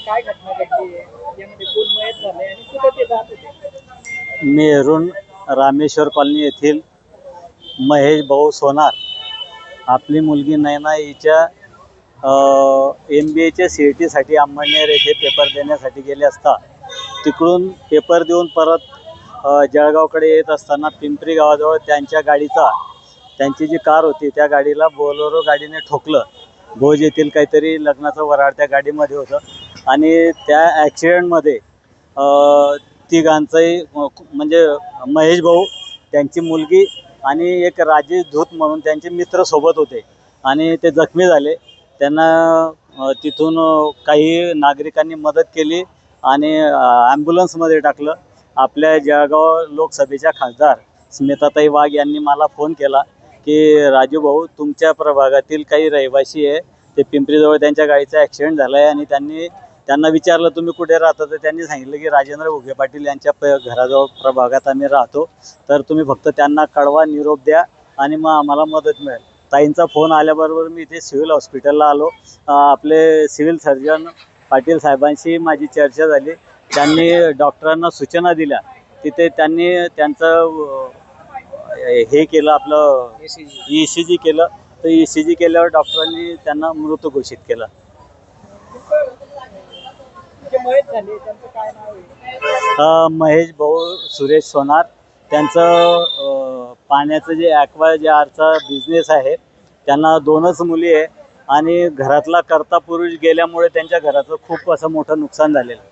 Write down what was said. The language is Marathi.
नेमकी काय घटना घडली आहे? यामध्ये कोण मयत झाले आणि ते जात होते? रामेश्वर कॉलनी येथील महेश भाऊ सोनार आपली मुलगी नैना हिच्या एम बी एच्या सी ई टीसाठी अंबळनेर येथे पेपर देण्यासाठी गेले असता तिकडून पेपर देऊन परत अ, जळगावकडे येत असताना पिंपरी गावाजवळ त्यांच्या गाडीचा त्यांची जी कार होती त्या गाडीला बोलोरो गाडीने ठोकलं. भोज येथील काहीतरी लग्नाचं वराड त्या गाडीमध्ये होतं. आणि त्या ॲक्सिडेंटमध्ये तिघांचंही म्हणजे महेश भाऊ त्यांची मुलगी आणि एक राजेश धूत म्हणून त्यांचे मित्र सोबत होते. आणि ते जखमी झाले. त्यांना तिथून काही नागरिकांनी मदत केली आणि ॲम्ब्युलन्समध्ये टाकलं. आपल्या जळगाव लोकसभेच्या खासदार स्मिताताई वाघ यांनी मला फोन केला की राजू भाऊ तुमच्या प्रभागातील काही रहिवासी आहे. ते पिंपरीजवळ त्यांच्या गाडीचा ॲक्सिडेंट झाला आहे आणि त्यांनी त्यांना विचारलं तुम्ही कुठे राहता? तर त्यांनी सांगितलं की राजेंद्र उगे पाटील यांच्या प घराजवळ प्रभागात आम्ही राहतो. तर तुम्ही फक्त त्यांना कळवा निरोप द्या आणि मग आम्हाला मदत मिळेल. ताईंचा फोन आल्याबरोबर मी इथे सिव्हिल हॉस्पिटलला आलो. आपले सिव्हिल सर्जन पाटील साहेबांशी माझी चर्चा झाली. त्यांनी डॉक्टरांना सूचना दिल्या. तिथे त्यांनी त्यांचं हे केलं आपलं ई सी जी केलं. तर ई सी जी केल्यावर डॉक्टरांनी त्यांना मृत घोषित केलं. मयत झाले त्यांचं काय नाव आहे? अ, महेश भाऊ सुरेश सोनार. त्यांचं अ, पाण्याचं जे ॲक्वा आरचा बिझनेस आहे त्यांना दोनच मुली आहे. आणि घरातला करता पुरुष गेल्यामुळे त्यांच्या घराचं खूप असं मोठं नुकसान झालेलं आहे.